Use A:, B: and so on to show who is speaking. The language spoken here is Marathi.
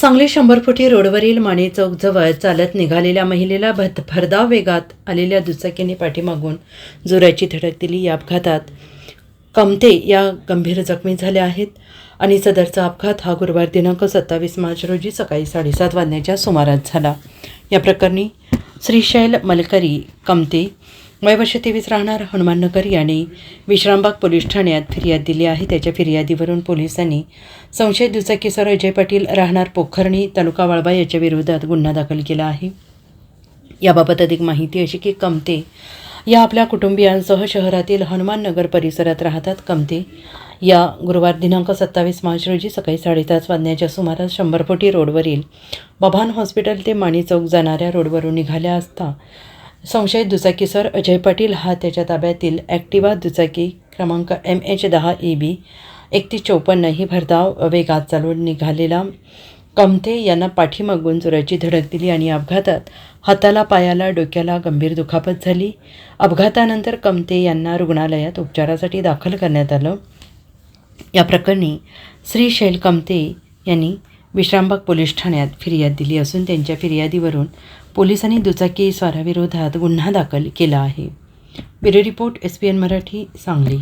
A: सांगली शंभर फुटी रोडवरील माने चौकजवळ चालत निघालेल्या महिलेला भद भरधाव वेगात आलेल्या दुचाकीने पाठीमागून जोराची धडक दिली. या अपघातात कमते या गंभीर जखमी झाल्या आहेत आणि सदरचा अपघात हा गुरुवार दिनांक सत्तावीस मार्च रोजी सकाळी साडेसात वाजण्याच्या सुमारास झाला. या प्रकरणी श्रीशैल मलकरी कमते वयवर्ष तेवीस राहणार. हनुमाननगर याने विश्रामबाग पोलीस ठाण्यात फिर्याद दिली आहे. त्याच्या फिर्यादीवरून पोलिसांनी संशयित दुचाकीसर अजय पाटील राहणार पोखर्णी तालुका वाळबा याच्या विरोधात गुन्हा दाखल केला आहे. याबाबत अधिक माहिती अशी की कमते या आपल्या कुटुंबियांसह शहरातील हनुमाननगर परिसरात राहतात कमते. या गुरुवार दिनांक सत्तावीस मार्च रोजी सकाळी साडेतास वाजण्याच्या सुमारास शंभर फुटी रोडवरील बभान हॉस्पिटल ते माणी चौक जाणाऱ्या रोडवरून निघाल्या असता संशयित दुचाकीसर अजय पाटील हा त्याच्या ताब्यातील ॲक्टिवा दुचाकी क्रमांक एम एच दहा ई बी एकतीस चौपन्न ही भरधाव वेगात चालवून निघालेला. कमते यांना पाठीमागून जोराची धडक दिली आणि अपघातात हाताला पायाला डोक्याला गंभीर दुखापत झाली. अपघातानंतर कमते यांना रुग्णालयात उपचारासाठी दाखल करण्यात आलं. या प्रकरणी श्री शैल कमते यांनी विश्रामबाग पोलीस ठाण्यात फिर्याद दिली असून त्यांच्या फिर्यादीवरून पोलिसांनी दुचाकी स्वाराविरोधात गुन्हा दाखल केला आहे. Bureau report S P N Marathi Sangli.